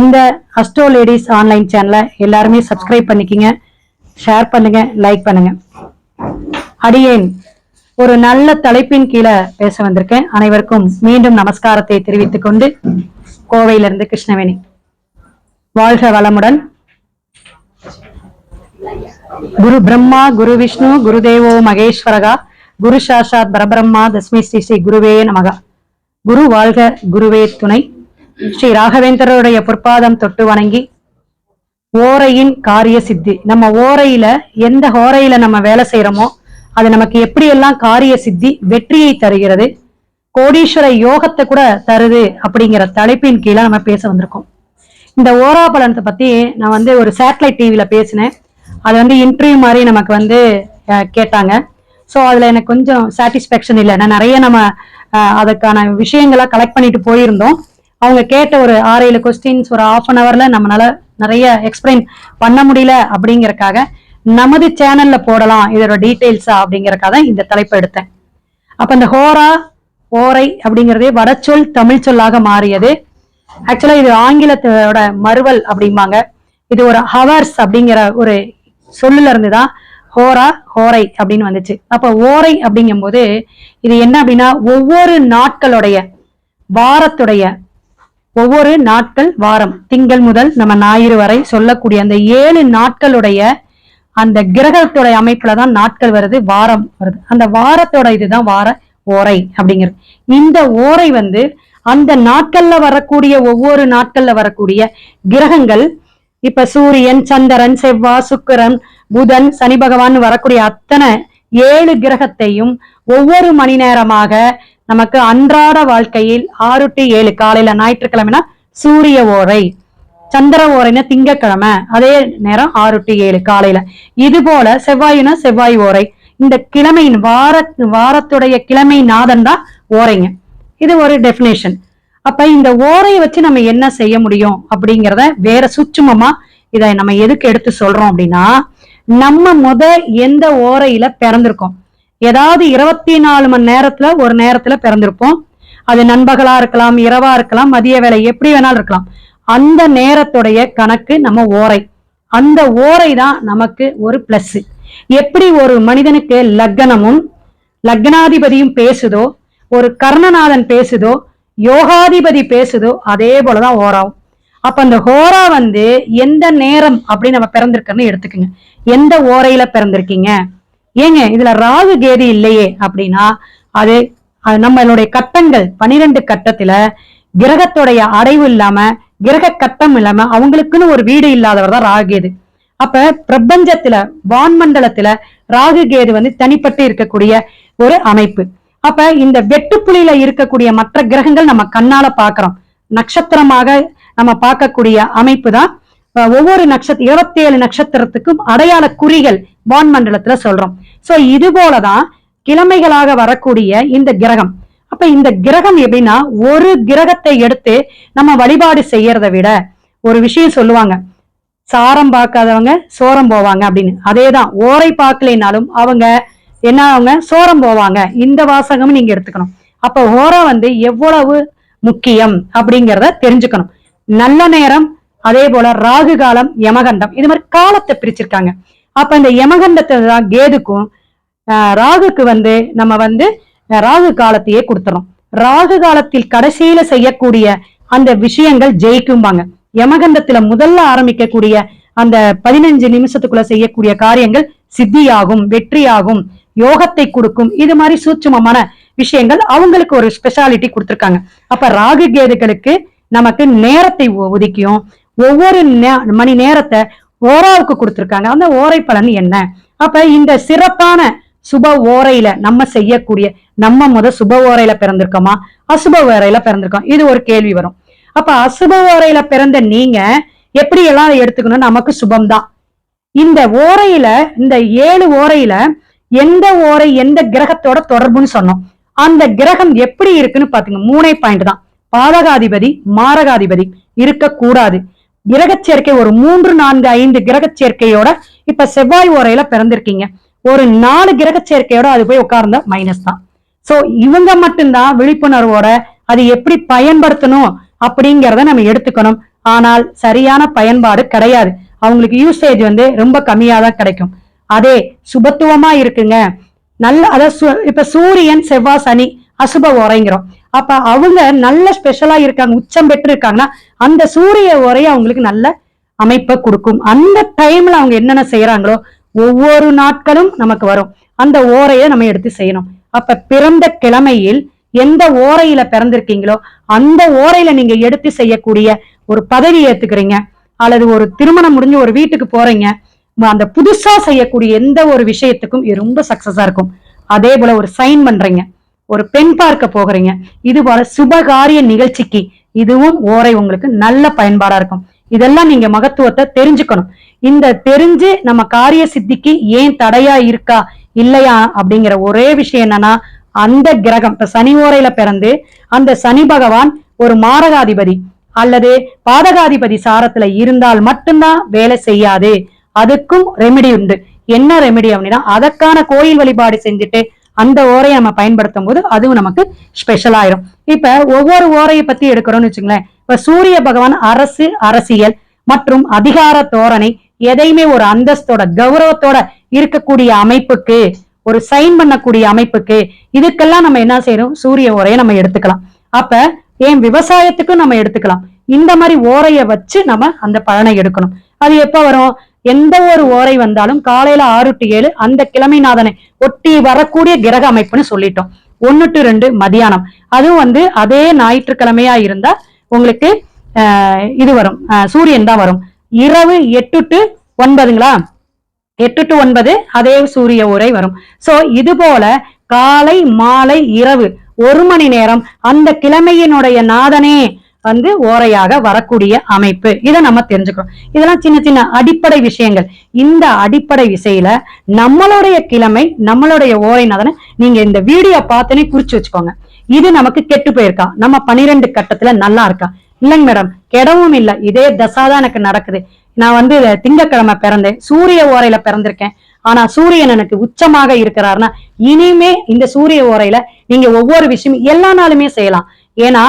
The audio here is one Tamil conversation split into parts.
இந்த அஸ்ட்ரோ லேடிஸ் ஆன்லைன் சேனலை எல்லாருமே சப்ஸ்கிரைப் பண்ணிக்கிங்க ஷேர் பண்ணுங்க லைக் பண்ணுங்க. அடியேன் ஒரு நல்ல தலைப்பின் கீழே பேச வந்திருக்கேன். அனைவருக்கும் மீண்டும் நமஸ்காரத்தை தெரிவித்துக் கொண்டு கோவையிலிருந்து கிருஷ்ணவேணி. வாழ்க வளமுடன். குரு பிரம்மா குரு விஷ்ணு குருதேவோ மகேஸ்வரகா குரு சாஷாத் பரபிரம்மா தஸ்மி ஸ்ரீ ஸ்ரீ குருவே நமகா. குரு வாழ்க குருவே துணை. ஸ்ரீ ராகவேந்திரருடைய பொற்பாதம் தொட்டு வணங்கி ஓரையின் காரிய சித்தி. நம்ம ஓரையில எந்த ஓரையில நம்ம வேலை செய்யறோமோ அது நமக்கு எப்படியெல்லாம் காரிய சித்தி வெற்றியை தருகிறது கோடீஸ்வர யோகத்தை கூட தருது அப்படிங்கிற தலைப்பின் கீழே நம்ம பேச வந்திருக்கோம். இந்த ஓரா பலனத்தை பத்தி நான் வந்து ஒரு சேட்டலைட் டிவியில பேசினேன். அது வந்து இன்டர்வியூ மாதிரி நமக்கு வந்து கேட்டாங்க. ஸோ அதுல எனக்கு கொஞ்சம் சாட்டிஸ்ஃபேக்ஷன் இல்லை. நான் நிறைய நம்ம அஹ், அதுக்கான விஷயங்களை கலெக்ட் பண்ணிட்டு போயிருந்தோம். அவங்க கேட்ட ஒரு ஆறு ஏழு கொஸ்டின்ஸ் ஒரு ஆஃப் அன் ஹவர்ல நம்மளால நிறைய எக்ஸ்பிளைன் பண்ண முடியல அப்படிங்கறக்காக நமது சேனல்ல போடலாம் இதோட டீட்டெயில்ஸா அப்படிங்கறக்காக இந்த தலைப்பு எடுத்தேன். அப்ப இந்த ஹோரா ஓரை அப்படிங்கிறதே வடச்சொல் தமிழ் சொல்லாக மாறியது. ஆக்சுவலா இது ஆங்கிலத்தோட மறுவல் அப்படிம்பாங்க. இது ஒரு ஹவர்ஸ் அப்படிங்கிற ஒரு சொல்லுல இருந்து தான் ஹோரா ஹோரை அப்படின்னு வந்துச்சு. அப்ப ஓரை அப்படிங்கும்போது இது என்ன அப்படின்னா ஒவ்வொரு நாட்களுடைய வாரத்துடைய ஒவ்வொரு நாட்கள் வாரம் திங்கள் முதல் நம்ம ஞாயிறு வரை சொல்லக்கூடிய அந்த ஏழு நாட்களுடைய அந்த கிரகத்துடைய அமைப்புல தான் நாட்கள் வருது வாரம் வருது. அந்த வாரத்தோட இதுதான் வார ஓரை அப்படிங்கிறது இந்த ஓரை வந்து அந்த நாட்கள்ல வரக்கூடிய ஒவ்வொரு நாட்கள்ல வரக்கூடிய கிரகங்கள் இப்ப சூரியன் சந்திரன் செவ்வாய் சுக்கரன் புதன் சனி பகவான் வரக்கூடிய அத்தனை ஏழு கிரகத்தையும் ஒவ்வொரு மணி நேரமாக நமக்கு அன்றாட வாழ்க்கையில் ஆறு டு ஏழு காலையில ஞாயிற்றுக்கிழமைனா சூரிய ஓரை சந்திர ஓரைனா திங்கக்கிழமை அதே நேரம் ஆறு டு ஏழு காலையில. இது போல செவ்வாயுனா செவ்வாய் ஓரை. இந்த கிழமையின் வார வாரத்துடைய கிழமை நாதன் தான் ஓரைங்க. இது ஒரு டெஃபினேஷன் அப்ப இந்த ஓரையை வச்சு நம்ம என்ன செய்ய முடியும் அப்படிங்கிறத வேற சுற்றுமமா இதை நம்ம எதுக்கு எடுத்து சொல்றோம் அப்படின்னா நம்ம முத எந்த ஓரையில பிறந்திருக்கோம்? ஏதாவது இருபத்தி நாலு மணி நேரத்துல ஒரு நேரத்துல பிறந்திருப்போம். அது நண்பகலா இருக்கலாம் இரவா இருக்கலாம் மதிய வேலை எப்படி வேணாலும் இருக்கலாம். அந்த நேரத்துடைய கணக்கு நம்ம ஓரை. அந்த ஓரை தான் நமக்கு ஒரு பிளஸ் எப்படி ஒரு மனிதனுக்கு லக்னமும் லக்னாதிபதியும் பேசுதோ ஒரு கர்ணநாதன் பேசுதோ யோகாதிபதி பேசுதோ அதே போலதான் ஓராவும். அப்ப அந்த ஹோரா வந்து எந்த நேரம் அப்படி நம்ம பிறந்திருக்கோம்னு எடுத்துக்கோங்க. எந்த ஓரையில பிறந்திருக்கீங்க? ஏங்க இதுல ராகு கேது இல்லையே அப்படின்னா அது நம்மளுடைய கட்டங்கள் பனிரெண்டு கட்டத்துல கிரகத்துடைய அடைவு இல்லாம கிரக கட்டம் இல்லாம அவங்களுக்குன்னு ஒரு வீடு இல்லாதவர் தான் ராகு கேது. அப்ப பிரபஞ்சத்துல வான்மண்டலத்துல ராகு கேது வந்து தனிப்பட்டு இருக்கக்கூடிய ஒரு அமைப்பு. அப்ப இந்த வெட்டுப்புலியில இருக்கக்கூடிய மற்ற கிரகங்கள் நம்ம கண்ணால பாக்குறோம். நட்சத்திரமாக நம்ம பார்க்கக்கூடிய அமைப்பு தான் ஒவ்வொரு நட்சத்திர இருபத்தி ஏழு நட்சத்திரத்துக்கும் அடையாள குறிகள் வான்மண்டலத்துல சொல்றோம். சோ இது போலதான் கிழமைகளாக வரக்கூடிய இந்த கிரகம். அப்ப இந்த கிரகம் எப்படின்னா ஒரு கிரகத்தை எடுத்து நம்ம வழிபாடு செய்யறதை விட ஒரு விஷயம் சொல்லுவாங்க. சாரம் பார்க்காதவங்க சோரம் போவாங்க அப்படின்னு. அதேதான் ஓரை பார்க்கலைனாலும் அவங்க என்ன அவங்க சோரம் போவாங்க. இந்த வாசகமும் நீங்க எடுத்துக்கணும். அப்ப ஓரா வந்து எவ்வளவு முக்கியம் அப்படிங்கிறத தெரிஞ்சுக்கணும். நல்ல நேரம் அதே போல ராகு காலம் யமகண்டம். இது மாதிரி காலத்தை பிரிச்சிருக்காங்க. அப்ப இந்த யமகண்டத்தை தான் கேதுக்கும் ஆஹ், ராகுக்கு வந்து நம்ம வந்து ராகு காலத்தையே கொடுத்துறோம். ராகு காலத்தில் கடைசியில செய்யக்கூடிய அந்த விஷயங்கள் ஜெயிக்கும்பாங்க. யமகண்டத்துல முதல்ல ஆரம்பிக்கக்கூடிய அந்த பதினஞ்சு நிமிஷத்துக்குள்ள செய்யக்கூடிய காரியங்கள் சித்தியாகும் வெற்றியாகும் யோகத்தை கொடுக்கும். இது மாதிரி சூட்சமமான விஷயங்கள் அவங்களுக்கு ஒரு ஸ்பெஷாலிட்டி கொடுத்திருக்காங்க. அப்ப ராகு கேதுகளுக்கு நமக்கு நேரத்தை ஒதுக்கியும் ஒவ்வொரு மணி நேரத்தை ஓராவுக்கு கொடுத்திருக்காங்க. அந்த ஓரை பலன் என்ன? அப்ப இந்த சிறப்பான சுப ஓரையில நம்ம செய்யக்கூடிய நம்ம முத சுப ஓரையில பிறந்திருக்கோமா? அசுப ஓரையில பிறந்திருக்கோம். இது ஒரு கேள்வி வரும். அப்ப அசுப ஓரையில பிறந்த நீங்க எப்படி எல்லாம் எடுத்துக்கணும்? நமக்கு சுபம்தான். இந்த ஓரையில இந்த ஏழு ஓரையில எந்த ஓரை எந்த கிரகத்தோட தொடர்புன்னு சொன்னோம். அந்த கிரகம் எப்படி இருக்குன்னு பாத்துங்க. மூணே பாயிண்ட் தான். பாதகாதிபதி மாரகாதிபதி இருக்கக்கூடாது. கிரக சேர்க்கை ஒரு மூன்று நான்கு ஐந்து கிரகச் சேர்க்கையோட இப்ப செவ்வாய் ஓரையில பிறந்திருக்கீங்க. ஒரு நாலு கிரக சேர்க்கையோட அது போய் உட்கார்ந்த மைனஸ் தான். சோ இவங்க மட்டும்தான் விழிப்புணர்வோட அது எப்படி பயன்படுத்தணும் அப்படிங்கிறத நம்ம எடுத்துக்கணும். ஆனால் சரியான பயன்பாடு கிடையாது. அவங்களுக்கு யூசேஜ் வந்து ரொம்ப கம்மியா தான் கிடைக்கும். அதே சுபத்துவமா இருக்குங்க. நல்ல அதாவது இப்ப சூரியன் செவ்வாய் சனி அசுப உரைங்கிறோம் அப்ப அவங்க நல்ல ஸ்பெஷலா இருக்காங்க உச்சம் பெற்று இருக்காங்கன்னா அந்த சூரிய உரையை அவங்களுக்கு நல்ல அமைப்பை கொடுக்கும். அந்த டைம்ல அவங்க என்னென்ன செய்யறாங்களோ ஒவ்வொரு நாட்களும் நமக்கு வரும். அந்த ஓரையை நம்ம எடுத்து செய்யணும். அப்ப பிறந்த கிழமையில் எந்த ஓரையில பிறந்திருக்கீங்களோ அந்த ஓரையில நீங்க எடுத்து செய்யக்கூடிய ஒரு பதவி ஏத்துக்கிறீங்க அல்லது ஒரு திருமணம் முடிஞ்சு ஒரு வீட்டுக்கு போறீங்க அந்த புதுசா செய்யக்கூடிய எந்த ஒரு விஷயத்துக்கும் இது ரொம்ப சக்சஸா இருக்கும். அதே போல ஒரு சைன் பண்றீங்க. ஒரு பெண் பார்க்க போகிறீங்க. இது போல சுபகாரிய நிகழ்ச்சிக்கு இதுவும் ஓரை உங்களுக்கு நல்ல பயன்பாடா இருக்கும். இதெல்லாம் நீங்க மகத்துவத்தை தெரிஞ்சுக்கணும். இந்த தெரிஞ்சு நம்ம காரிய சித்திக்கு ஏன் தடையா இருக்கா இல்லையா அப்படிங்கிற ஒரே விஷயம் என்னன்னா அந்த கிரகம் இப்ப சனி ஓரையில பிறந்து அந்த சனி பகவான் ஒரு மாரகாதிபதி அல்லது பாதகாதிபதி சாரத்துல இருந்தால் மட்டும்தான் வேலை செய்யாது. அதுக்கும் ரெமெடி உண்டு. என்ன ரெமெடி அப்படின்னா அதற்கான கோயில் வழிபாடு செஞ்சுட்டு அந்த ஓரையை நம்ம பயன்படுத்தும் போது அதுவும் நமக்கு ஸ்பெஷல் ஆயிரும். இப்ப ஒவ்வொரு ஓரையை பத்தி எடுக்கிறோம்னு வச்சுங்களேன். இப்ப சூரிய பகவான் அரசு அரசியல் மற்றும் அதிகார தோரணை எதையுமே ஒரு அந்தஸ்தோட கௌரவத்தோட இருக்கக்கூடிய அமைப்புக்கு ஒரு சைன் பண்ணக்கூடிய அமைப்புக்கு இதுக்கெல்லாம் நம்ம என்ன செய்யறோம் சூரிய ஓரையை நம்ம எடுத்துக்கலாம். அப்ப ஏன் விவசாயத்துக்கும் நம்ம எடுத்துக்கலாம். இந்த மாதிரி ஓரைய வச்சு நம்ம அந்த பலனை எடுக்கணும். அது எப்ப வரும்? எந்த ஒரு ஓரை வந்தாலும் காலையில ஆறு டு ஏழு அந்த கிழமை நாதனை ஒட்டி வரக்கூடிய கிரக அமைப்புன்னு சொல்லிட்டோம். ஒன்னு டு ரெண்டு மதியானம். அதுவும் வந்து அதே ஞாயிற்றுக்கிழமையா இருந்தா உங்களுக்கு ஆஹ், இது வரும். ஆஹ், சூரியன் தான் வரும். இரவு எட்டு டு ஒன்பதுங்களா? எட்டு டு ஒன்பது அதே சூரிய உரை வரும். சோ இது போல காலை மாலை இரவு ஒரு மணி நேரம் அந்த கிழமையினுடைய நாதனே வந்து ஓரையாக வரக்கூடிய அமைப்பு. இதை நம்ம தெரிஞ்சுக்கிறோம் இதெல்லாம் சின்ன சின்ன அடிப்படை விஷயங்கள். இந்த அடிப்படை விசையில நம்மளுடைய கிழமை நம்மளுடைய ஓரை நீங்க இந்த வீடியோ பார்த்தனே குறிச்சு வச்சுக்கோங்க. இது நமக்கு கெட்டு போயிருக்கா? நம்ம பனிரெண்டு கட்டத்துல நல்லா இருக்கா? இல்லைங்க மேடம். கெடவும் இல்ல. இதே தசாதான் எனக்கு நடக்குது. நான் வந்து திங்கக்கிழமை பிறந்தேன். சூரிய ஓரையில பிறந்திருக்கேன். ஆனா சூரியன் எனக்கு உச்சமாக இருக்கிறாருன்னா இனிமே இந்த சூரிய ஓரையில நீங்க ஒவ்வொரு விஷயம் எல்லா நாளுமே செய்யலாம். ஏன்னா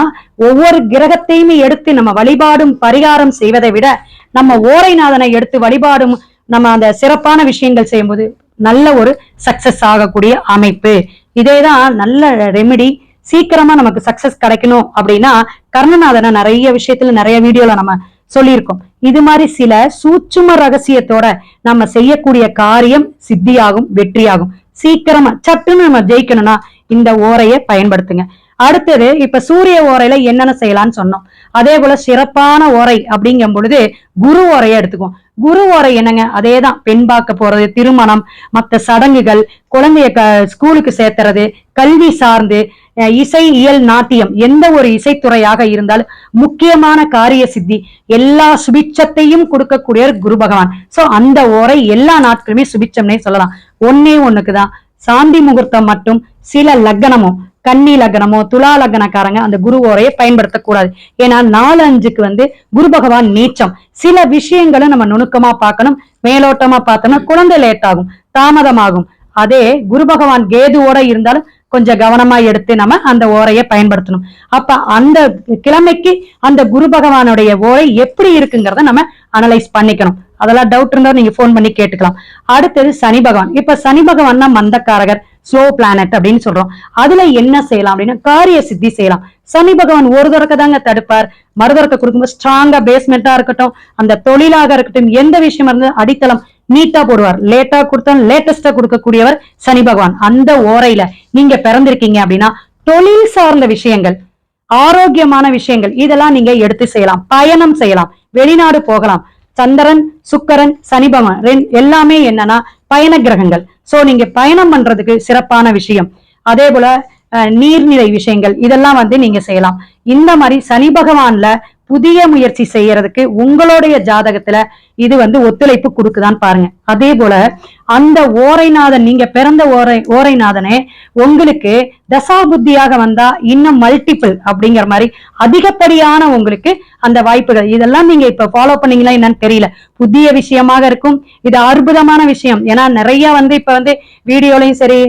ஒவ்வொரு கிரகத்தையுமே எடுத்து நம்ம வழிபாடும் பரிகாரம் செய்வதை விட நம்ம ஓரைநாதனை எடுத்து வழிபாடும் நம்ம அந்த சிறப்பான விஷயங்கள் செய்யும்போது நல்ல ஒரு சக்சஸ் ஆகக்கூடிய அமைப்பு. இதேதான் நல்ல ரெமெடி சீக்கிரமா நமக்கு சக்சஸ் கிடைக்கணும் அப்படின்னா கர்ணநாதனை நிறைய விஷயத்துல நிறைய வீடியோல நம்ம சொல்லியிருக்கோம். இது மாதிரி சில சூட்சும ரகசியத்தோட நம்ம செய்யக்கூடிய காரியம் சித்தியாகும் வெற்றியாகும். சீக்கிரமா சட்டுன்னு நம்ம ஜெயிக்கணும்னா இந்த ஓரையை பயன்படுத்துங்க. அடுத்தது இப்ப சூரிய ஓரையில என்னென்ன செய்யலாம்னு சொன்னோம். அதே போல சிறப்பான ஓரை அப்படிங்கும் பொழுது குரு ஓரையை எடுத்துக்குவோம். குரு ஓரை என்னங்க? அதேதான். பெண் பார்க்க போறது திருமணம் மத்த சடங்குகள் குழந்தைய க- ஸ்கூலுக்கு சேர்த்துறது கல்வி சார்ந்து இசை இயல் நாட்டியம் எந்த ஒரு இசைத்துறையாக இருந்தாலும் முக்கியமான காரிய சித்தி எல்லா சுபிட்சத்தையும் கொடுக்கக்கூடியவர் குரு பகவான். சோ அந்த ஓரை எல்லா நாட்களுமே சுபிட்சம்னே சொல்லலாம். ஒன்னே ஒண்ணுக்குதான். சாந்தி முகூர்த்தம் மட்டும் சில லக்னமும் கன்னி லக்னமோ துலா லக்னக்காரங்க அந்த குரு ஓரையை பயன்படுத்தக்கூடாது. ஏன்னா நாலு அஞ்சுக்கு வந்து குரு பகவான் நீச்சம். சில விஷயங்களை நம்ம நுணுக்கமா பார்க்கணும் மேலோட்டமா பார்த்தோம்னா குழந்தை லேட் ஆகும் தாமதமாகும். அதே குரு பகவான் கேதுவோட இருந்தாலும் கொஞ்சம் கவனமா எடுத்து நம்ம அந்த ஓரையை பயன்படுத்தணும். அப்ப அந்த கிழமைக்கு அந்த குரு பகவானுடைய ஓரை எப்படி இருக்குங்கிறத நம்ம அனலைஸ் பண்ணிக்கணும். அதெல்லாம் டவுட் இருந்தாலும் நீங்க போன் பண்ணி கேட்டுக்கலாம். அடுத்தது சனி பகவான். இப்ப சனி பகவான் மந்தக்காரகர். ஸ்லோ பிளானட் அப்படின்னு சொல்றோம். அதுல என்ன செய்யலாம் அப்படின்னா காரிய சித்தி செய்யலாம். சனி பகவான் ஒரு துறக்க தாங்க தடுப்பார். மறுதுறக்க கொடுக்கும்போது ஸ்ட்ராங்கா பேஸ்மெண்டா இருக்கட்டும் அந்த தொழிலாக இருக்கட்டும் எந்த விஷயமா இருந்தாலும் அடித்தளம் நீட்டா போடுவார். லேட்டா கொடுத்தா லேட்டஸ்டா கொடுக்கக்கூடியவர் சனி பகவான். அந்த ஓரையில நீங்க பிறந்திருக்கீங்க அப்படின்னா தொழில் சார்ந்த விஷயங்கள் ஆரோக்கியமான விஷயங்கள் இதெல்லாம் நீங்க எடுத்து செய்யலாம். பயணம் செய்யலாம். வெளிநாடு போகலாம். சந்திரன் சுக்கரன் சனி பகவான் ரெண்- எல்லாமே என்னன்னா பயண கிரகங்கள். சோ நீங்க பயணம் பண்றதுக்கு சிறப்பான விஷயம். அதே போல அஹ், நீர்நிலை விஷயங்கள் இதெல்லாம் வந்து நீங்க செய்யலாம். இந்த மாதிரி சனி பகவான்ல புதிய முயற்சி செய்யறதுக்கு உங்களுடைய ஜாதகத்துல இது வந்து ஒத்துழைப்பு கொடுக்குதான்னு பாருங்க. அதே போல அந்த ஓரைநாதன் நீங்க பிறந்த ஓரை ஓரைநாதனே உங்களுக்கு தசா புத்தியாக வந்தா இன்னும் மல்டிபிள் அப்படிங்கிற மாதிரி அதிகப்படியான உங்களுக்கு அந்த வாய்ப்புகள். இதெல்லாம் நீங்க இப்ப ஃபாலோ பண்ணீங்களா என்னன்னு தெரியல. புதிய விஷயமாக இருக்கும். இது அற்புதமான விஷயம். ஏன்னா நிறைய வந்து இப்ப வந்து வீடியோலையும் சரி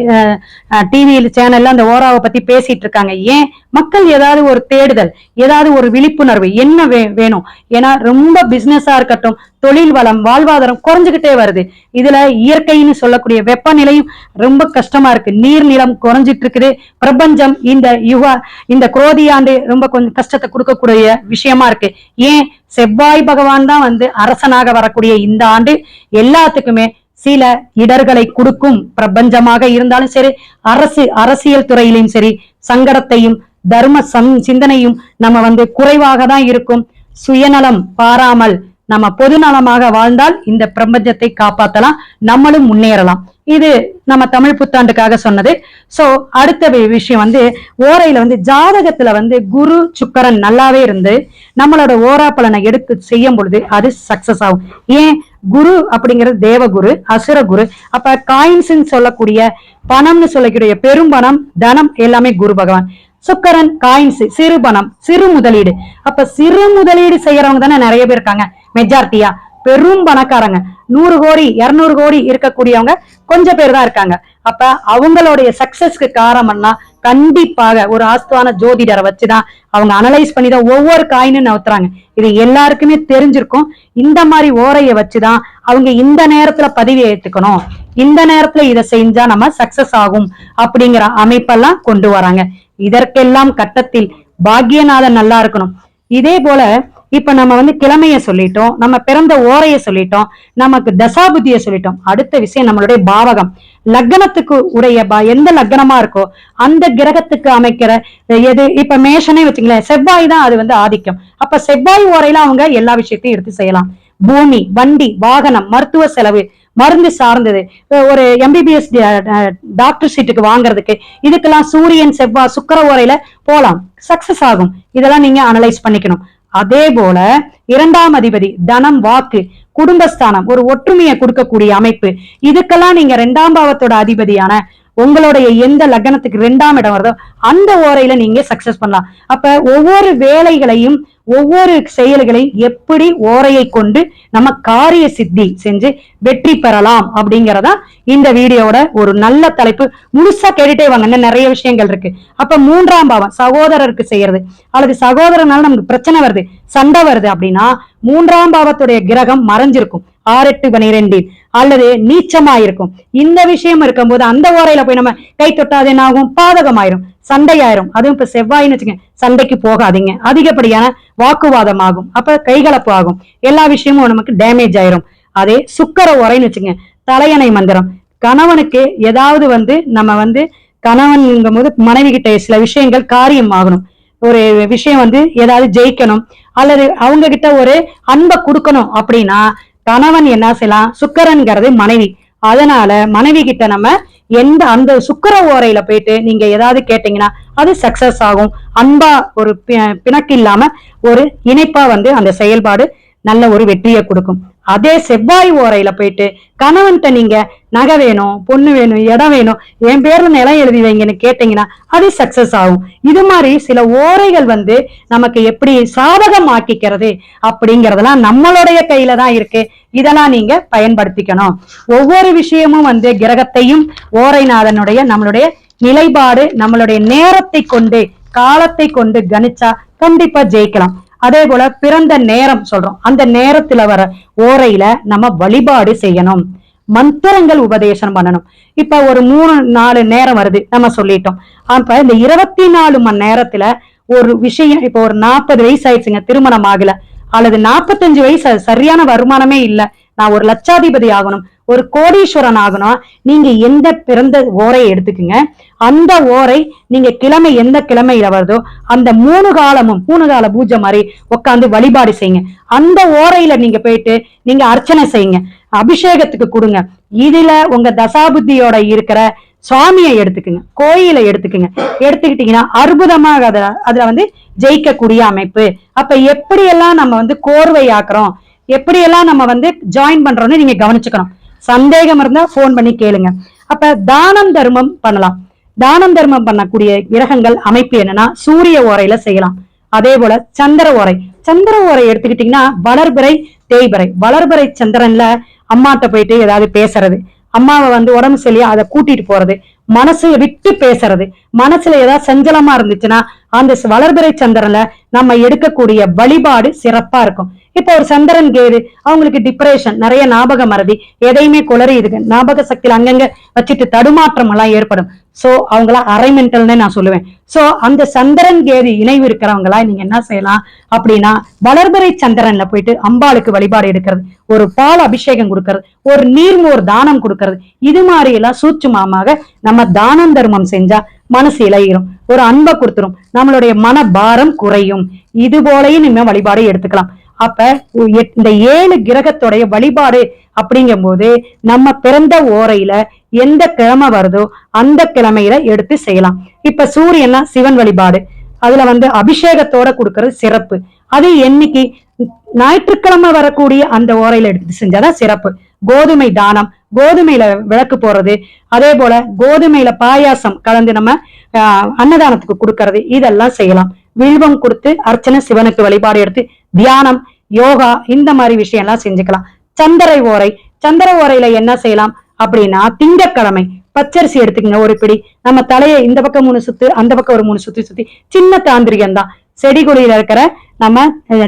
டிவி சேனல்ல அந்த ஓராவை பத்தி பேசிட்டு இருக்காங்க. ஏன் மக்கள் ஏதாவது ஒரு தேடுதல் ஏதாவது ஒரு விழிப்புணர்வு என்ன வே வேணும்? ஏன்னா ரொம்ப பிசினஸா இருக்கட்டும் தொழில் வளம் வாழ்வாதாரம் குறைஞ்சுக்கிட்டே வருது. இதுல இயற்கைன்னு சொல்லக்கூடிய வெப்பநிலையும் ரொம்ப கஷ்டமா இருக்கு. நீர்நிலம் குறைஞ்சிட்டு இருக்குது பிரபஞ்சம் இந்த யுகா இந்த குரோதியாண்டு ரொம்ப கொஞ்சம் கஷ்டத்தை கொடுக்கக்கூடிய விஷயமா இருக்கு. ஏன்? செவ்வாய் பகவான் தான் வந்து அரசனாக வரக்கூடிய இந்த ஆண்டு எல்லாத்துக்குமே சில இடர்களை கொடுக்கும். பிரபஞ்சமாக இருந்தாலும் சரி அரசு அரசியல் துறையிலும் சரி சங்கடத்தையும் தர்ம சம் சிந்தனையும் நம்ம வந்து குறைவாக தான் இருக்கும். சுயநலம் பாராமல் நம்ம பொதுநலமாக வாழ்ந்தால் இந்த பிரபஞ்சத்தை காப்பாத்தலாம். நம்மளும் முன்னேறலாம். இது நம்ம தமிழ் புத்தாண்டுக்காக சொன்னது. சோ அடுத்த விஷயம் வந்து ஓரையில வந்து ஜாதகத்துல வந்து குரு சுக்கரன் நல்லாவே இருந்து நம்மளோட ஓரா பலனை எடுத்து செய்யும் பொழுது அது சக்சஸ் ஆகும். ஏன்? குரு அப்படிங்கிறது தேவகுரு அசுர குரு. அப்ப காயின்ஸ் சொல்லக்கூடிய பணம்னு சொல்லக்கூடிய பெரும் பணம் தனம் எல்லாமே குரு பகவான். சுக்கரன் காயின்ஸ் சிறு பணம் சிறு முதலீடு. அப்ப சிறு முதலீடு செய்யறவங்க தானே நிறைய பேர் இருக்காங்க. மெஜாரிட்டியா பெரும் பணக்காரங்க. நூறு கோடி இருநூறு கோடி இருக்கக்கூடியவங்க கொஞ்சம் பேர் தான் இருக்காங்க. அப்ப அவங்களுடைய சக்சஸ்க்கு காரணம்னா கண்டிப்பாக ஒரு ஆஸ்துவான ஜோதிடரை வச்சுதான் அவங்க அனலைஸ் பண்ணி தான் ஒவ்வொரு காயினும் நவுத்துறாங்க. இது எல்லாருக்குமே தெரிஞ்சிருக்கும். இந்த மாதிரி ஓரைய வச்சுதான் அவங்க இந்த நேரத்துல பதிவு ஏத்துக்கணும். இந்த நேரத்துல இதை செஞ்சா நம்ம சக்சஸ் ஆகும் அப்படிங்கிற அமைப்பெல்லாம் கொண்டு வராங்க. இதற்கெல்லாம் கட்டத்தில் பாக்கியநாதன் நல்லா இருக்கணும். இதே போல இப்ப நம்ம வந்து கிழமைய சொல்லிட்டோம் நம்ம பிறந்த ஓரைய சொல்லிட்டோம் நமக்கு தசாபுத்திய சொல்லிட்டோம். அடுத்த விஷயம் நம்மளுடைய பாவகம். லக்னத்துக்கு உடைய பா- எந்த லக்னமா இருக்கோ அந்த கிரகத்துக்கு அமைக்கிற எது இப்ப மேஷனே வச்சுங்களேன் செவ்வாய் தான் அது வந்து ஆதிக்கம். அப்ப செவ்வாய் ஓரையில அவங்க எல்லா விஷயத்தையும் எடுத்து செய்யலாம். பூமி வண்டி வாகனம் மருத்துவ செலவு மருந்து சார்ந்தது. ஒரு எம்பிபிஎஸ் டாக்டர் சீட்டுக்கு வாங்குறதுக்கு இதுக்கெல்லாம் சூரியன் செவ்வாய் சுக்கர உரையில போலாம். சக்சஸ் ஆகும். இதெல்லாம் நீங்க அனலைஸ் பண்ணிக்கணும். அதே போல இரண்டாம் அதிபதி தனம் வாக்கு. குடும்பஸ்தானம் ஒரு ஒற்றுமையை கொடுக்கக்கூடிய அமைப்பு. இதுக்கெல்லாம் நீங்க ரெண்டாம் பாவத்தோட அதிபதியான உங்களுடைய எந்த லக்னத்துக்கு ரெண்டாம் இடம் வருதோ அந்த ஓரையில நீங்க சக்சஸ் பண்ணலாம். அப்ப ஒவ்வொரு வேலைகளையும் ஒவ்வொரு செயல்களையும் எப்படி ஓரையை கொண்டு நம்ம காரிய சித்தி செஞ்சு வெற்றி பெறலாம் அப்படிங்கறதா இந்த வீடியோவோட ஒரு நல்ல தலைப்பு. முழுசா கேட்டுட்டே வாங்க இன்னும் நிறைய விஷயங்கள் இருக்கு. அப்ப மூன்றாம் பாவம் சகோதரருக்கு செய்யறது. அல்லது சகோதரனால நமக்கு பிரச்சனை வருது. சண்டை வருது அப்படின்னா மூன்றாம் பாவத்துடைய கிரகம் மறைஞ்சிருக்கும். ஆறு எட்டு அல்லது நீச்சமா இருக்கும் இந்த விஷயம் இருக்கும்போது அந்த ஓரையில போய் நம்ம கை தொட்டாது என்ன ஆகும்? பாதகமாயிரும். சண்டையாயிரும். அதுவும் இப்ப செவ்வாயின்னு வச்சுக்கோங்க. சண்டைக்கு போகாதீங்க. அதிகப்படியான வாக்குவாதம் ஆகும். அப்ப கைகலப்பு ஆகும். எல்லா விஷயமும் நமக்கு டேமேஜ் ஆயிரும். அதே சுக்கர உரைன்னு வச்சுங்க தலையணை மந்திரம். கணவனுக்கு ஏதாவது வந்து நம்ம வந்து கணவன்ங்கும் போது மனைவி கிட்ட சில விஷயங்கள் காரியம் ஆகணும். ஒரு விஷயம் வந்து ஏதாவது ஜெயிக்கணும் அல்லது அவங்க கிட்ட ஒரு அன்பை கொடுக்கணும் அப்படின்னா கணவன் என்ன செய்யலாம்? சுக்கரன்கிறது மனைவி. அதனால மனைவி கிட்ட நம்ம எந்த அந்த சுக்கர ஓரையில போயிட்டு நீங்க ஏதாவது கேட்டீங்கன்னா அது சக்சஸ் ஆகும். அன்பா ஒரு பி- பிணக்கு இல்லாம ஒரு இணைப்பா வந்து அந்த செயல்பாடு நல்ல ஒரு வெற்றியை கொடுக்கும். அதே செவ்வாய் ஓரையில போயிட்டு கணவன்கிட்ட நீங்க நகை வேணும் பொண்ணு வேணும் இடம் வேணும் என் பேர்ல நிலம் எழுதி வைங்கன்னு கேட்டீங்கன்னா அது சக்சஸ் ஆகும். இது மாதிரி சில ஓரைகள் வந்து நமக்கு எப்படி சாதகம் ஆக்கிக்கிறது அப்படிங்கறதெல்லாம் நம்மளுடைய கையில தான் இருக்கு. இதெல்லாம் நீங்க பயன்படுத்திக்கணும். ஒவ்வொரு விஷயமும் வந்து கிரகத்தையும் ஓரைநாதனுடைய நம்மளுடைய நிலைப்பாடு நம்மளுடைய நேரத்தை கொண்டு காலத்தை கொண்டு கணிச்சா கண்டிப்பா ஜெயிக்கலாம். அதே போல பிறந்த நேரம் சொல்றோம். அந்த நேரத்துல வர ஓரையில நம்ம வழிபாடு செய்யணும். மந்திரங்கள் உபதேசம் பண்ணணும். இப்ப ஒரு மூணு நாலு நேரம் வருது நம்ம சொல்லிட்டோம். அப்ப இந்த இருபத்தி நாலு மணி நேரத்துல ஒரு விஷயம் இப்ப ஒரு நாற்பது வயசு ஆயிடுச்சுங்க திருமணம் ஆகல. அல்லது நாற்பத்தஞ்சு வயசு சரியான வருமானமே இல்ல. நான் ஒரு லட்சாதிபதி ஆகணும். ஒரு கோடீஸ்வரன் ஆகணும். நீங்க எந்த பிறந்த ஓரையை எடுத்துக்குங்க. அந்த ஓரை நீங்க கிழமை எந்த கிழமையில வருதோ அந்த மூணு காலமும் மூணு கால பூஜை மாதிரி உட்காந்து வழிபாடு செய்யுங்க. அந்த ஓரையில நீங்க போயிட்டு நீங்க அர்ச்சனை செய்யுங்க. அபிஷேகத்துக்கு கொடுங்க. இதுல உங்க தசாபுத்தியோட இருக்கிற சுவாமியை எடுத்துக்குங்க. கோயிலை எடுத்துக்குங்க. எடுத்துக்கிட்டீங்கன்னா அற்புதமாக அதுல அதுல வந்து ஜெயிக்கக்கூடிய அமைப்பு. அப்ப எப்படியெல்லாம் நம்ம வந்து கோர்வை ஆக்குறோம் எப்படியெல்லாம் நம்ம வந்து ஜாயின் பண்றோம்னு நீங்க கவனிச்சுக்கணும். சந்தேகம் இருந்தா போன் பண்ணி கேளுங்க. அப்ப தானம் தர்மம் பண்ணலாம். தானம் தர்மம் பண்ணக்கூடிய கிரகங்கள் அமைப்பு என்னன்னா சூரிய ஓரையில செய்யலாம். அதே போல சந்திர ஓரை. சந்திர ஓரை எடுத்துக்கிட்டீங்கன்னா வளர்பிறை தேய்பிறை. வளர்பிறை சந்திரன்ல அம்மாட்ட போயிட்டு ஏதாவது பேசுறது. அம்மாவை வந்து உடம்பு சரியா அதை கூட்டிட்டு போறது. மனசு விட்டு பேசுறது. மனசுல ஏதாவது சஞ்சலமா இருந்துச்சுன்னா அந்த வளர்பிறை சந்திரன்ல நம்ம எடுக்கக்கூடிய வழிபாடு சிறப்பா இருக்கும். இப்போ ஒரு சந்திரன் கேது அவங்களுக்கு டிப்ரெஷன் நிறைய ஞாபக மறதி எதையுமே குளறி இருக்கு ஞாபக சக்தியில் அங்கங்க வச்சுட்டு தடுமாற்றம் எல்லாம் ஏற்படும். சோ அவங்கள அரை மென்டல்னு நான் சொல்லுவேன். சோ அந்த சந்திரன் கேது இணைவு இருக்கிறவங்களா நீங்க என்ன செய்யலாம் அப்படின்னா வளர்பிறை சந்திரன்ல போயிட்டு அம்பாளுக்கு வழிபாடு எடுக்கிறது ஒரு பால் அபிஷேகம் கொடுக்கறது ஒரு நீர்மோர் தானம் கொடுக்கறது. இது மாதிரி எல்லாம் சூட்சுமமாக நம்ம தானம் தர்மம் செஞ்சா மனசு இளையிரும். ஒரு அன்பை கொடுத்துரும். நம்மளுடைய மன பாரம் குறையும். இது போலயும் நம்ம வழிபாடு எடுத்துக்கலாம். அப்ப எட்- இந்த ஏழு கிரகத்துடைய வழிபாடு அப்படிங்கும்போது நம்ம பிறந்த ஓரையில எந்த கிழமை வருதோ அந்த கிழமையில எடுத்து செய்யலாம். இப்ப சூரியன்னா சிவன் வழிபாடு. அதுல வந்து அபிஷேகத்தோட கொடுக்கறது சிறப்பு. அது என்னைக்கு ஞாயிற்றுக்கிழமை வரக்கூடிய அந்த ஓரையில எடுத்து செஞ்சாதான் சிறப்பு. கோதுமை தானம் கோதுமையில விளக்கு போறது அதே போல கோதுமையில பாயாசம் கலந்து நம்ம அன்னதானத்துக்கு கொடுக்கறது இதெல்லாம் செய்யலாம். வில்வம் கொடுத்து அர்ச்சனை சிவனுக்கு வழிபாடு எடுத்து தியானம் யோகா இந்த மாதிரி விஷயம் எல்லாம் செஞ்சுக்கலாம். சந்திரை ஓரை சந்திர ஓரையில என்ன செய்யலாம் அப்படின்னா திங்கட்கிழமை பச்சரிசி எடுத்துக்கங்க ஒரு பிடி. நம்ம தலையை இந்த பக்கம் மூணு சுத்து அந்த பக்கம் ஒரு மூணு சுத்தி சுத்தி. சின்ன தாந்திரிகம் தான். செடி கொடியில இருக்கிற நம்ம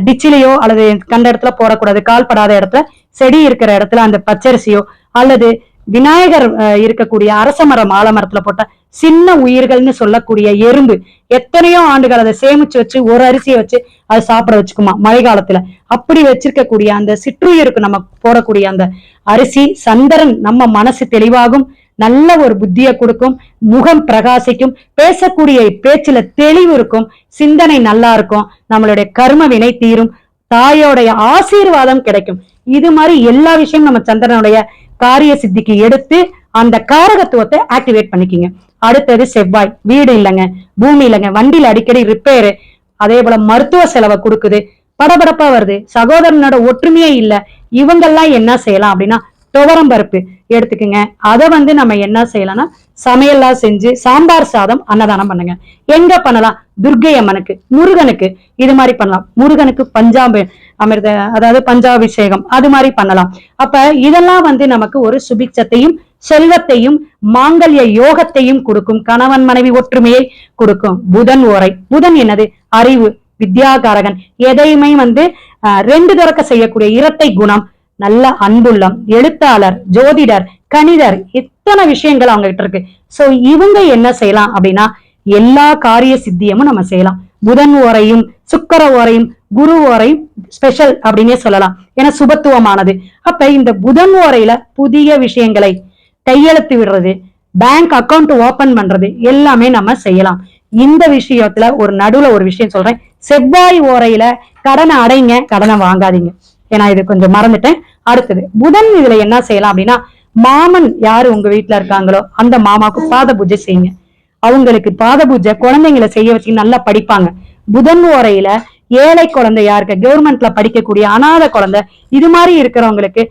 டிச்சிலையோ அல்லது கண்ட இடத்துல போடக்கூடாது கால் படாத இடத்துல செடி இருக்கிற இடத்துல அந்த பச்சரிசியோ அல்லது விநாயகர் அஹ், இருக்கக்கூடிய அரச மரம் ஆலமரத்துல போட்ட சின்ன உயிர்கள்னு சொல்லக்கூடிய எறும்பு எத்தனையோ ஆண்டுகள் அதை சேமிச்சு வச்சு ஒரு அரிசியை வச்சு அதை சாப்பிட வச்சுக்குமா மழை காலத்துல. அப்படி வச்சிருக்கக்கூடிய அந்த சிற்றுயிருக்கு நம்ம போடக்கூடிய அந்த அரிசி சந்திரன் நம்ம மனசு தெளிவாகும் நல்ல ஒரு புத்தியை கொடுக்கும் முகம் பிரகாசிக்கும் பேசக்கூடிய பேச்சுல தெளிவு இருக்கும் சிந்தனை நல்லா இருக்கும் நம்மளுடைய கர்ம வினை தீரும் தாயோடைய ஆசீர்வாதம் கிடைக்கும். இது மாதிரி எல்லா விஷயமும் நம்ம சந்திரனுடைய காரிய சித்திக்கு எடுத்து அந்த காரகத்துவத்தை ஆக்டிவேட் பண்ணிக்கிங்க. அடுத்தது செவ்வாய். வீடு இல்லைங்க பூமி இல்லைங்க வண்டியில அடிக்கடி ரிப்பேரு அதே போல மருத்துவ செலவை கொடுக்குது. படபடப்பா வருது. சகோதரனோட ஒற்றுமையே இல்ல. இவங்கெல்லாம் என்ன செய்யலாம் அப்படின்னா துவரம் பருப்பு எடுத்துக்கோங்க. அதை வந்து நம்ம என்ன செய்யலாம்னா சமையல்லாம் செஞ்சு சாம்பார் சாதம் அன்னதானம் பண்ணுங்க. எங்க பண்ணலாம்? துர்க்கை அம்மனுக்கு முருகனுக்கு. இது மாதிரி பண்ணலாம். முருகனுக்கு பஞ்சாப அமிர்த அதாவது பஞ்சாபிஷேகம். அது மாதிரி பண்ணலாம். அப்ப இதெல்லாம் வந்து நமக்கு ஒரு சுபிக்ஷத்தையும் செல்வத்தையும் மாங்கல்ய யோகத்தையும் கொடுக்கும் கணவன் மனைவி ஒற்றுமையை கொடுக்கும் புதன் ஓரை. புதன் என்னது? அறிவு வித்யாகாரகன். எதையுமே வந்து அஹ், ரெண்டு திறக்க செய்யக்கூடிய இரட்டை குணம் நல்ல அன்புள்ளம் எழுத்தாளர் ஜோதிடர் கணிதர் இத்தனை விஷயங்கள் அவங்க கிட்ட இருக்கு. சோ இவங்க என்ன செய்யலாம் அப்படின்னா எல்லா காரிய சித்தியமும் நம்ம செய்யலாம். புதன் ஓரையும் சுக்கர ஓரையும் குரு ஓரையும் ஸ்பெஷல் அப்படின்னே சொல்லலாம். ஏன்னா சுபத்துவமானது. அப்ப இந்த புதன் ஓரையில புதிய விஷயங்களை கையெழுத்து விடுறது பேங்க் அக்கவுண்ட் ஓபன் பண்றது எல்லாமே நம்ம செய்யலாம். இந்த விஷயத்துல ஒரு நடுவுல ஒரு விஷயம் சொல்றேன். செவ்வாய் ஓரையில கடனை அடைங்க கடனை வாங்காதீங்க. ஏன்னா இது கொஞ்சம் மறந்துட்டேன். அடுத்தது புதன் இதுல என்ன செய்யலாம் அப்படின்னா மாமன் யாரு உங்க வீட்டுல இருக்காங்களோ அந்த மாமாவுக்கு பாத பூஜை செய்யுங்க. அவங்களுக்கு பாத பூஜை குழந்தைங்களை செய்ய வச்சு நல்லா படிப்பாங்க. புதன் ஓரையில ஏழை குழந்தை யாருக்கு? கவர்மெண்ட்ல படிக்கக்கூடிய அனாதை குழந்தை. இது மாதிரி இருக்கிறவங்களுக்கு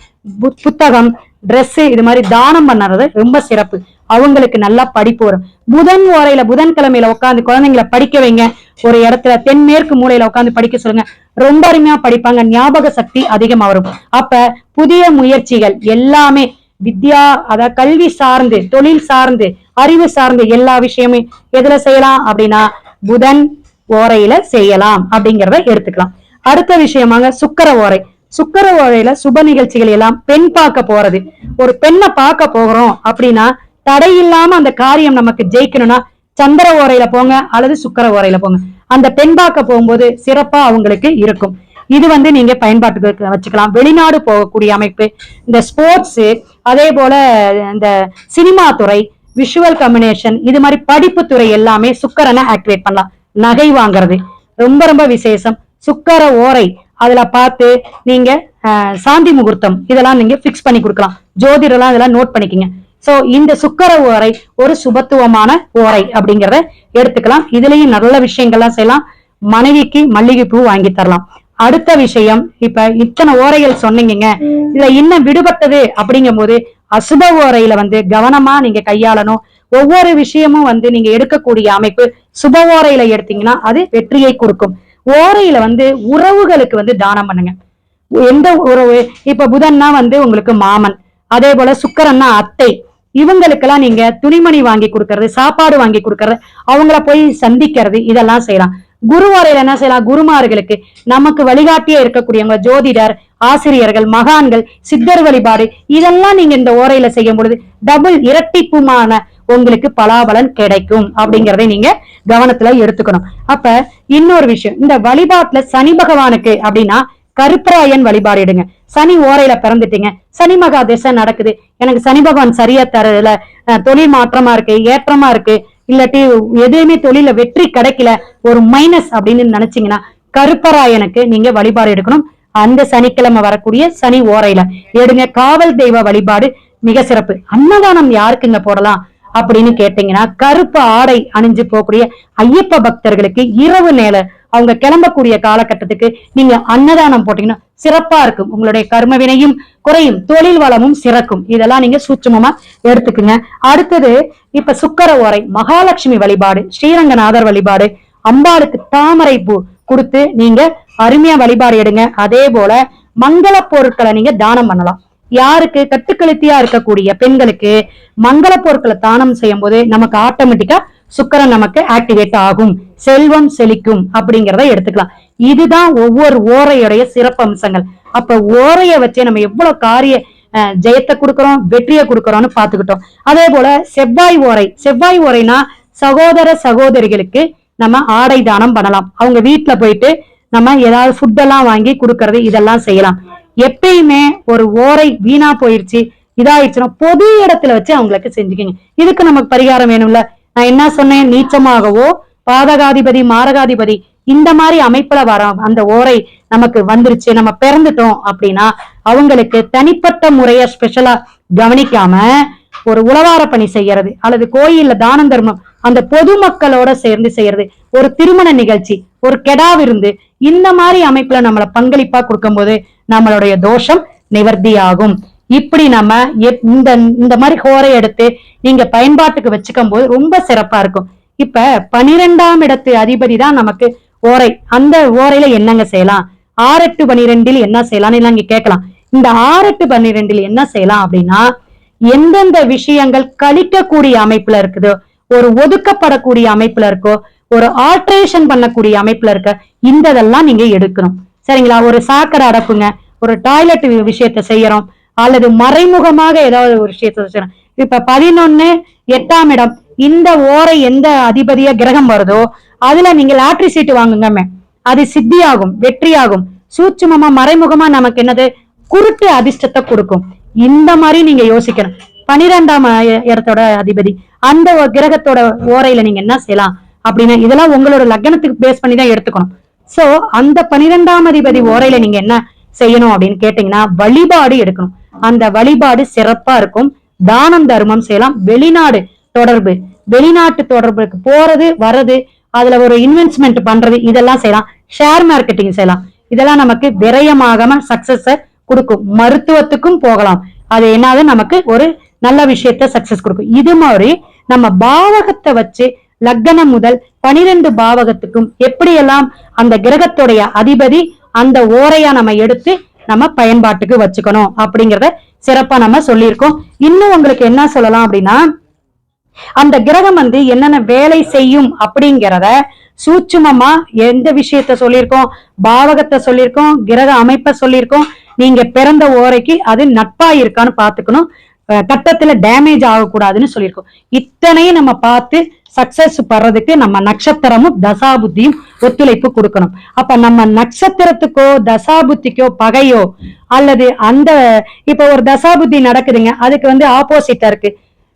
புத்தகம் Dress இது மாதிரி தானம் பண்ணுறது ரொம்ப சிறப்பு. அவங்களுக்கு நல்லா படிப்பு வரும். புதன் ஓரையில புதன்கிழமையில உட்காந்து குழந்தைங்களை படிக்க வைங்க. ஒரு இடத்துல தென்மேற்கு மூலையில உட்காந்து படிக்க சொல்லுங்க. ரொம்ப அருமையா படிப்பாங்க. ஞாபக சக்தி அதிகமா வரும். அப்ப புதிய முயற்சிகள் எல்லாமே வித்யா அதாவது கல்வி சார்ந்து தொழில் சார்ந்து அறிவு சார்ந்து எல்லா விஷயமே எதுல செய்யலாம் அப்படின்னா புதன் ஓரையில செய்யலாம் அப்படிங்கிறத எடுத்துக்கலாம். அடுத்த விஷயமாக சுக்கர ஓரை. சுக்கர ஓரையில சுப நிகழ்ச்சிகள் எல்லாம் பெண் பார்க்க போறது. ஒரு பெண்ணை பார்க்க போகிறோம் அப்படின்னா தடை இல்லாம அந்த காரியம் நமக்கு ஜெயிக்கணும்னா சந்திர ஓரையில போங்க அல்லது சுக்கர ஓரையில போங்க. அந்த பெண் பார்க்க போகும்போது சிறப்பா அவங்களுக்கு இருக்கும். இது வந்து நீங்க பயன்பாட்டுக்கு வச்சுக்கலாம். வெளிநாடு போகக்கூடிய அமைப்பு இந்த ஸ்போர்ட்ஸ் அதே போல இந்த சினிமா துறை விஷுவல் கம்பினேஷன் இது மாதிரி படிப்பு துறை எல்லாமே சுக்கரனை ஆக்டிவேட் பண்ணலாம். நகை வாங்குறது ரொம்ப ரொம்ப விசேஷம். சுக்கர ஓரை அதுல பார்த்து நீங்க சாந்தி முகூர்த்தம் இதெல்லாம் நீங்க பிக்ஸ் பண்ணி கொடுக்கலாம். ஜோதிடெல்லாம் இதெல்லாம் நோட் பண்ணிக்கங்க. சோ இந்த சுக்கர ஓரை ஒரு சுபத்துவமான ஓரை அப்படிங்கறத எடுத்துக்கலாம். இதுலயும் நல்ல விஷயங்கள்லாம் செய்யலாம். மனைவிக்கு மல்லிகை பூ வாங்கி தரலாம். அடுத்த விஷயம் இப்ப இத்தனை ஓரைகள் சொன்னீங்க இதுல இன்னும் விடுபட்டது அப்படிங்கும்போது அசுப ஓரையில வந்து கவனமா நீங்க கையாளணும். ஒவ்வொரு விஷயமும் வந்து நீங்க எடுக்கக்கூடிய அமைப்பு சுப ஓரையில எடுத்தீங்கன்னா அது வெற்றியை கொடுக்கும். ஓரையில வந்து உறவுகளுக்கு வந்து தானம் பண்ணுங்க. எந்த உறவு? இப்ப புதன்னா வந்து உங்களுக்கு மாமன் அதே போல சுக்கரன்னா அத்தை. இவங்களுக்கெல்லாம் நீங்க துணிமணி வாங்கி கொடுக்கறது சாப்பாடு வாங்கி கொடுக்கறது அவங்கள போய் சந்திக்கிறது இதெல்லாம் செய்யலாம். குருவாரையில என்ன செய்யலாம்? குருமார்களுக்கு நமக்கு வழிகாட்டியே இருக்கக்கூடியவங்க ஜோதிடர் ஆசிரியர்கள் மகான்கள் சித்தர் வழிபாடு இதெல்லாம் நீங்க இந்த ஓரையில செய்யும் பொழுது டபுள் இரட்டிப்புமான உங்களுக்கு பலாபலன் கிடைக்கும் அப்படிங்கறதை நீங்க கவனத்துல எடுத்துக்கணும். அப்ப இன்னொரு விஷயம் இந்த வழிபாட்டுல சனி பகவானுக்கு அப்படின்னா கருப்பராயன் வழிபாடு எடுங்க. சனி ஓரையில பிறந்துட்டீங்க சனி மகா திசை நடக்குது. எனக்கு சனி பகவான் சரியா தரல தொழில் மாற்றமா இருக்கு ஏற்றமா இருக்கு இல்லாட்டி எதுவுமே தொழில வெற்றி கிடைக்கல ஒரு மைனஸ் அப்படின்னு நினைச்சீங்கன்னா கருப்பராயனுக்கு நீங்க வழிபாடு எடுக்கணும். அந்த சனிக்கிழமை வரக்கூடிய சனி ஓரையில. எடுங்க காவல் தெய்வ வழிபாடு மிக சிறப்பு. அன்னதானம் யாருக்குங்க போடலாம்? அப்படின்னு கேட்டீங்கன்னா கருப்பு ஆடை அணிஞ்சு போகக்கூடிய ஐயப்ப பக்தர்களுக்கு இரவு நேர அவங்க கிளம்பக்கூடிய காலகட்டத்துக்கு நீங்க அன்னதானம் போட்டீங்கன்னா சிறப்பா இருக்கும். உங்களுடைய கர்ம வினையும் குறையும் தொழில் வளமும் சிறக்கும். இதெல்லாம் நீங்க சூட்சமமா எடுத்துக்குங்க. அடுத்தது இப்ப சுக்கர ஓரை மகாலட்சுமி வழிபாடு ஸ்ரீரங்கநாதர் வழிபாடு அம்பாளுக்கு தாமரை பூ கொடுத்து நீங்க அருமையா வழிபாடு எடுங்க. அதே போல மங்கள பொருட்களை நீங்க தானம் பண்ணலாம். யாருக்கு கட்டுக்கழுத்தியா இருக்கக்கூடிய பெண்களுக்கு மங்கள பொருட்களை தானம் செய்யும் போது நமக்கு ஆட்டோமேட்டிக்கா சுக்கரன் நமக்கு ஆக்டிவேட் ஆகும். செல்வம் செழிக்கும் அப்படிங்கிறத எடுத்துக்கலாம். இதுதான் ஒவ்வொரு ஓரையுடைய சிறப்பு அம்சங்கள் அப்ப ஓரைய வச்சே நம்ம எவ்வளவு காரிய அஹ், ஜெயத்தை கொடுக்கறோம் வெற்றியை கொடுக்கறோம்னு பாத்துக்கிட்டோம் அதே போல செவ்வாய் ஓரை செவ்வாய் ஓரைனா சகோதர சகோதரிகளுக்கு நம்ம ஆடை தானம் பண்ணலாம். அவங்க வீட்டுல போயிட்டு நம்ம ஏதாவது ஃபுட் எல்லாம் வாங்கி கொடுக்கறது இதெல்லாம் செய்யலாம். எப்பயுமே ஒரு ஓரை வீணா போயிருச்சு இதாயிடுச்சுன்னா பொது இடத்துல வச்சு அவங்களுக்கு செஞ்சுக்கிங்க. இதுக்கு நமக்கு பரிகாரம் வேணும்ல? நான் என்ன சொன்னேன்? நீச்சமாகவோ பாதகாதிபதி மாரகாதிபதி இந்த மாதிரி அமைப்புல வர அந்த ஓரை நமக்கு வந்துருச்சு நம்ம பிறந்துட்டோம் அப்படின்னா அவங்களுக்கு தனிப்பட்ட முறைய ஸ்பெஷலா கவனிக்காம ஒரு உளவார பணி செய்யறது அல்லது கோயில்ல தானம் தர்மம் அந்த பொதுமக்களோட சேர்ந்து செய்யறது. ஒரு திருமண நிகழ்ச்சி ஒரு கெடா விருந்து இந்த மாதிரி அமைப்புல நம்மள பங்களிப்பா கொடுக்கும்போது நம்மளுடைய தோஷம் நிவர்த்தி ஆகும் இப்படி நம்ம இந்த இந்த மாதிரி ஹோரை எடுத்து நீங்க பயன்பாட்டுக்கு வச்சுக்கும் போது ரொம்ப சிறப்பா இருக்கும். இப்ப பனிரெண்டாம் இடத்து அதிபதி தான் நமக்கு ஓரை. அந்த ஓரையில என்னங்க செய்யலாம்? ஆறெட்டு பனிரெண்டில் என்ன செய்யலாம்னு எல்லாம் இங்க கேட்கலாம். இந்த ஆறெட்டு பன்னிரெண்டில் என்ன செய்யலாம் அப்படின்னா எந்தெந்த விஷயங்கள் கழிக்கக்கூடிய அமைப்புல இருக்குதோ ஒரு ஒதுக்கப்படக்கூடிய அமைப்புல இருக்கோ ஒரு ஆல்ட்ரேஷன் பண்ணக்கூடிய அமைப்புல இருக்க இந்த இதெல்லாம் நீங்க எடுக்கணும். சரிங்களா? ஒரு சாக்கடை அடப்புங்க ஒரு டாய்லெட் விஷயத்த செய்யறோம் அல்லது மறைமுகமாக ஏதாவது ஒரு விஷயத்த செய்யறோம். இப்ப பதினொன்னு எட்டாம் இடம் இந்த ஓரை எந்த அதிபதியா கிரகம் வருதோ அதுல நீங்க லாட்ரி சீட்டு வாங்குங்க அது சித்தியாகும் வெற்றியாகும். சூட்சுமமா மறைமுகமா நமக்கு என்னது? குருட்டு அதிர்ஷ்டத்தை கொடுக்கும். இந்த மாதிரி நீங்க யோசிக்கணும். பனிரெண்டாம் இடத்தோட அதிபதி அந்த கிரகத்தோட ஓரையில நீங்க என்ன செய்யலாம்? அப்படின்னு இதெல்லாம் உங்களோட லக்னத்துக்கு பேஸ் பண்ணி தான் எடுத்துக்கணும். சோ அந்த பனிரெண்டாம் அதிபதி ஓரையில நீங்க என்ன செய்யணும் அப்படின்னு கேட்டீங்கன்னா வழிபாடு எடுக்கணும். அந்த வழிபாடு சிறப்பா இருக்கும். தானம் தர்மம் செய்யலாம். வெளிநாடு தொடர்பு வெளிநாட்டு தொடர்புக்கு போறது வர்றது அதுல ஒரு இன்வெஸ்ட்மெண்ட் பண்றது இதெல்லாம் செய்யலாம். ஷேர் மார்க்கெட்டிங் செய்யலாம். இதெல்லாம் நமக்கு விரயமாகாம சக்சஸ கொடுக்கும். மருத்துவத்துக்கும் போகலாம். அது என்னது? நமக்கு ஒரு நல்ல விஷயத்த சக்சஸ் கொடுக்கும். இது மாதிரி நம்ம பாவகத்தை வச்சு லக்னம் முதல் பனிரெண்டு பாவகத்துக்கும் எப்படியெல்லாம் அந்த கிரகத்துடைய அதிபதி அந்த ஓரையா நம்ம எடுத்து நம்ம பயன்பாட்டுக்கு வச்சுக்கணும் அப்படிங்கறத சிறப்பா நம்ம சொல்லியிருக்கோம். இன்னும் உங்களுக்கு என்ன சொல்லலாம் அப்படின்னா அந்த கிரகம் வந்து என்னென்ன வேலை செய்யும் அப்படிங்கிறத சூட்சுமமா எந்த விஷயத்த சொல்லியிருக்கோம்? பாவகத்தை சொல்லியிருக்கோம் கிரக அமைப்பை சொல்லியிருக்கோம். நீங்க பிறந்த ஓரைக்கு அது நட்பா இருக்கான்னு பாத்துக்கணும் கட்டத்துல டேமேஜ் ஆகக்கூடாதுன்னு சொல்லியிருக்கோம். இத்தனையும் நம்ம பார்த்து சக்சஸ் படுறதுக்கு நம்ம நட்சத்திரமும் தசாபுத்தியும் ஒத்துழைப்பு கொடுக்கணும். அப்ப நம்ம நட்சத்திரத்துக்கோ தசாபுத்திக்கோ பகையோ அல்லது அந்த இப்ப ஒரு தசாபுத்தி நடக்குதுங்க அதுக்கு வந்து ஆப்போசிட்டா இருக்கு.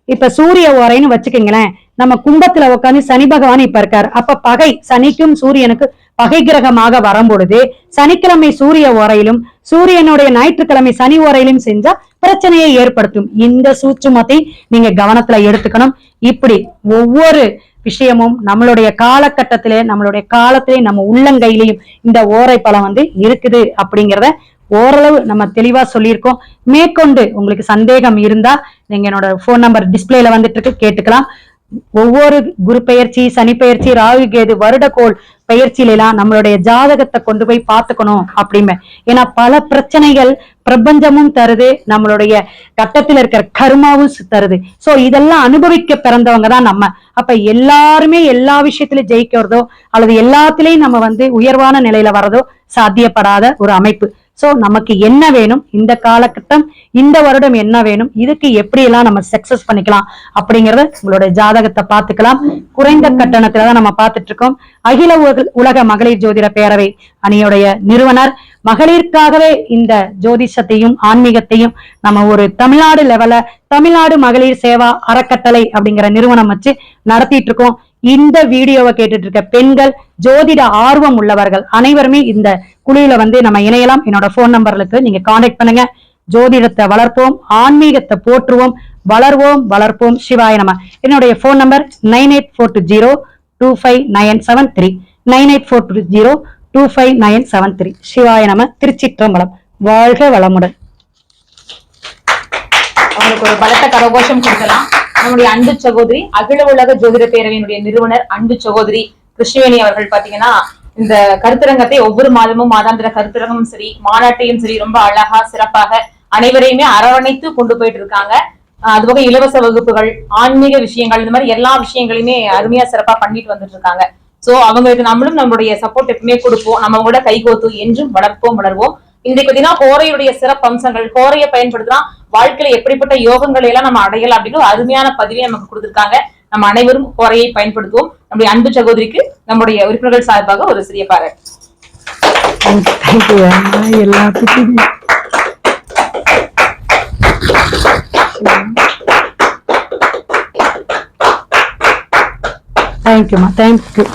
இப்ப சூரிய ஓரைன்னு வச்சுக்கோங்களேன் நம்ம கும்பத்துல உட்காந்து சனி பகவான் இப்ப இருக்காரு. அப்ப பகை சனிக்கும் சூரியனுக்கு பகை கிரகமாக வரும்பொழுது சனிக்கிழமை சூரிய உரையிலும் சூரியனுடைய ஞாயிற்றுக்கிழமை சனி ஓரையிலும் செஞ்சா பிரச்சனையை ஏற்படுத்தும். இந்த சூட்சுமத்தை நீங்க கவனத்துல எடுத்துக்கணும். இப்படி ஒவ்வொரு விஷயமும் நம்மளுடைய காலகட்டத்திலே நம்மளுடைய காலத்திலே நம்ம உள்ளங்கையிலையும் இந்த ஓரை பழம் வந்து இருக்குது அப்படிங்கிறத ஓரளவு நம்ம தெளிவா சொல்லியிருக்கோம். மேற்கொண்டு உங்களுக்கு சந்தேகம் இருந்தா நீங்க என்னோட ஃபோன் நம்பர் டிஸ்பிளேல வந்துட்டு இருக்கு கேட்டுக்கலாம். ஒவ்வொரு குரு பெயர்ச்சி சனி பெயர்ச்சி ராகு கேது வருடக்கோள் பெயர்ச்சியில எல்லாம் நம்மளுடைய ஜாதகத்தை கொண்டு போய் பார்த்துக்கணும் அப்படிமே ஏன்னா பல பிரச்சனைகள் பிரபஞ்சமும் தருது நம்மளுடைய கட்டத்தில் இருக்கிற கர்மாவும் தருது. சோ இதெல்லாம் அனுபவிக்க பிறந்தவங்க தான் நம்ம. அப்ப எல்லாருமே எல்லா விஷயத்திலும் ஜெயிக்கிறதோ அல்லது எல்லாத்திலையும் நம்ம வந்து உயர்வான நிலையில வர்றதோ சாத்தியப்படாத ஒரு அமைப்பு. ஸோ நமக்கு என்ன வேணும்? இந்த காலகட்டம் இந்த வருடம் என்ன வேணும்? இதுக்கு எப்படி எல்லாம் நம்ம சக்சஸ் பண்ணிக்கலாம் அப்படிங்கறத உங்களோட ஜாதகத்தை பார்த்துக்கலாம். குறைந்த கட்டணத்துல தான் நம்ம பார்த்துட்டு இருக்கோம் அகில உலக- உலக மகளிர் ஜோதிட பேரவை அணியுடைய நிறுவனர். மகளிருக்காகவே இந்த ஜோதிஷத்தையும் ஆன்மீகத்தையும் நம்ம ஒரு தமிழ்நாடு லெவல தமிழ்நாடு மகளிர் சேவா அறக்கட்டளை அப்படிங்கிற நிறுவனம் வச்சு நடத்திட்டு இருக்கோம் இந்த வீடியோவை கேட்டுட்டு இருக்க பெண்கள் ஜோதிட ஆர்வம் உள்ளவர்கள் அனைவருமே இந்த குழுவில வந்து நம்ம இணையலாம். என்னோட போன் நம்பர்களுக்கு நீங்க காண்டாக்ட் பண்ணுங்க. ஜோதிடத்தை வளர்ப்போம் ஆன்மீகத்தை போற்றுவோம் வளர்வோம் வளர்ப்போம். சிவாய நம. என்னுடைய phone number nine eight four two zero two five nine seven three. Nine eight four two zero two five nine seven three. சிவாய நம. திருச்சிற்றம்பலம். வாழ்க வளமுடன். அவங்களுக்கு ஒரு பலத்த கரகோஷம் கொடுக்கலாம். நம்முடைய அன்பு சகோதரி அகில உலக ஜோதிட பேரவையினுடைய நிறுவனர் அன்பு சகோதரி கிருஷ்ணவேணி அவர்கள் பாத்தீங்கன்னா இந்த கருத்தரங்கத்தை ஒவ்வொரு மாதமும் மாதாந்திர கருத்தரங்கமும் சரி மாநாட்டையும் சரி ரொம்ப அழகா சிறப்பாக அனைவரையுமே அரவணைத்து கொண்டு போயிட்டு இருக்காங்க அது போக இலவச வகுப்புகள் ஆன்மீக விஷயங்கள் இந்த மாதிரி எல்லா விஷயங்களையுமே அருமையா சிறப்பா பண்ணிட்டு வந்துட்டு இருக்காங்க சோ அவங்களுக்கு நம்மளும் நம்மளுடைய சப்போர்ட் எப்பவுமே கொடுப்போம். நம்ம கூட கைகோத்து என்றும் வளர்ப்போம் வளர்வோம். இன்றைக்கு பார்த்தீங்கன்னா கோரையுடைய சிறப்பு அம்சங்கள் கோரையை பயன்படுத்தினா வாழ்க்கையில எப்படிப்பட்ட யோகங்களை எல்லாம் நம்ம அடையலாம் அப்படின்னு அருமையான பதிவை நமக்கு கொடுத்திருக்காங்க. நம்ம அனைவரும் கோரையை பயன்படுத்துவோம். நம்முடைய அன்பு சகோதரிக்கு நம்முடைய உறுப்பினர்கள் சார்பாக ஒரு சிறிய பாராட்டு. தேங்க்யூ எல்லாத்துக்கும். தேங்க்யூமா தேங்க்யூ